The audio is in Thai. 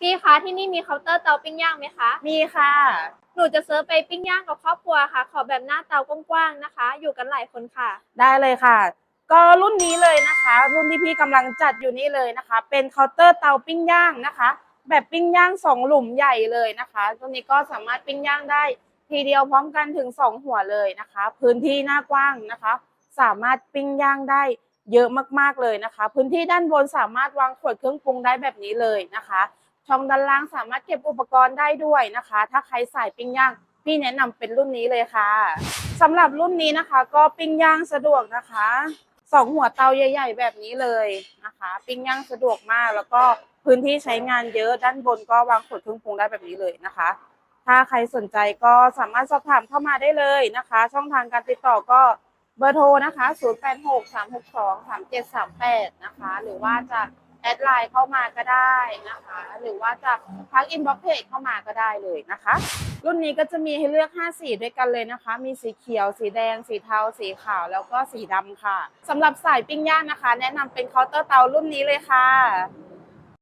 พี่คะที่นี่มีเคาน์เตอร์เตาปิ้งย่างไหมคะ มีค่ะ หนูจะเซิร์ฟไปปิ้งย่างกับครอบครัวค่ะ ขอแบบหน้าเตากว้างๆนะคะ อยู่กันหลายคนค่ะ ได้เลยค่ะ ก็รุ่นนี้เลยนะคะ รุ่นที่พี่กำลังจัดอยู่นี่เลยนะคะ เป็นเคาน์เตอร์เตาปิ้งย่างนะคะ แบบปิ้งย่างสองหลุมใหญ่เลยนะคะตัวนี้ก็สามารถปิ้งย่างได้ทีเดียวพร้อมกันถึงสองหัวเลยนะคะ พื้นที่หน้ากว้างนะคะ สามารถปิ้งย่างได้เยอะมากๆเลยนะคะ พื้นที่ด้านบนสามารถวางขวดเครื่องปรุงได้แบบนี้เลยนะคะ ช่องด้านล่างสามารถเก็บอุปกรณ์ได้ด้วยนะคะ ถ้าใครใส่ปิ้งย่างพี่แนะนำเป็นรุ่นนี้เลยค่ะสำหรับรุ่นนี้นะคะ ก็ปิ้งย่างสะดวกนะคะสองหัวเตาใหญ่ ๆ แบบนี้เลยนะคะ ปิ้งย่างสะดวกมาก แล้วก็พื้นที่ใช้งานเยอะด้านบนก็วางขวดเครื่องปรุงได้แบบนี้เลยนะคะ ถ้าใครสนใจก็สามารถสอบถามเข้ามาได้เลยนะคะ ช่องทางการติดต่อก็เบอร์โทรนะคะ 0863623738 นะคะ หรือว่าจะ แอดไลน์เข้ามาก็ได้นะคะ หรือว่าจะทักอินบ็อกเพจเข้ามาก็ได้เลยนะคะ รุ่นนี้ก็จะมีให้เลือก 5 สีด้วยกันเลยนะคะ มีสีเขียว สีแดง สีเทา สีขาว แล้วก็สีดำค่ะสำหรับสายปิ้งย่างนะคะ แนะนำเป็นเคาน์เตอร์เตารุ่นนี้เลยค่ะ